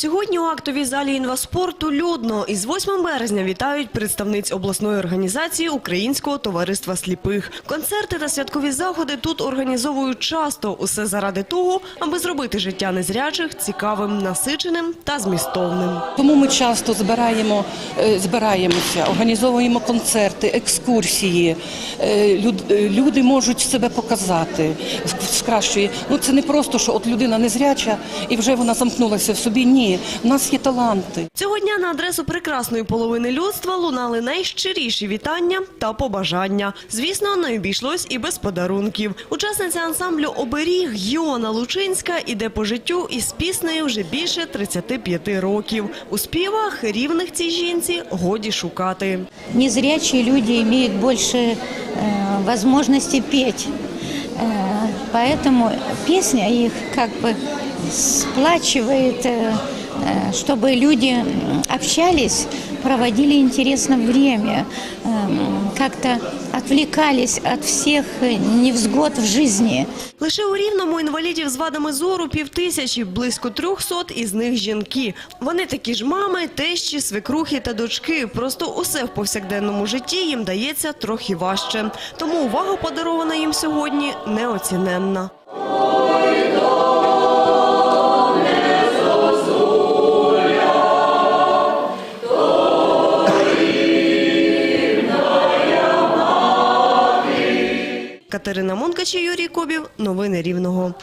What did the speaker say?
Сьогодні у актовій залі інваспорту людно. Із 8 березня вітають представниць обласної організації Українського товариства сліпих. Концерти та святкові заходи тут організовують часто. Усе заради того, аби зробити життя незрячих цікавим, насиченим та змістовним. Тому ми часто збираємо, е, збираємося, організовуємо концерти, екскурсії. Е, Люди можуть себе показати, скращує. Ну це не просто, що от людина незряча і вже вона замкнулася в собі. Ні, в нас є таланти. Цього дня на адресу прекрасної половини людства лунали найщиріші вітання та побажання. Звісно, не обійшлось і без подарунків. Учасниця ансамблю «Оберіг» Йона Лучинська іде по життю із піснею вже більше 35 років. У співах рівних цій жінці годі шукати. незрячие люди имеют больше э, возможности петь. Э, поэтому песня их как бы сплачивает, э, э, чтобы люди м, общались, проводили интересное время, эм, как-то отвлекались от всех э, невзгод в жизни. Лише у Рівному інвалідів з вадами зору півтисячі, близько трьохсот із них жінки. Вони такі ж мами, тещі, свекрухи та дочки. Просто усе в повсякденному житті їм дається трохи важче. Тому увага подарована їм сьогодні неоціненна. Катерина Монкач і Юрій Кобів. Новини Рівного.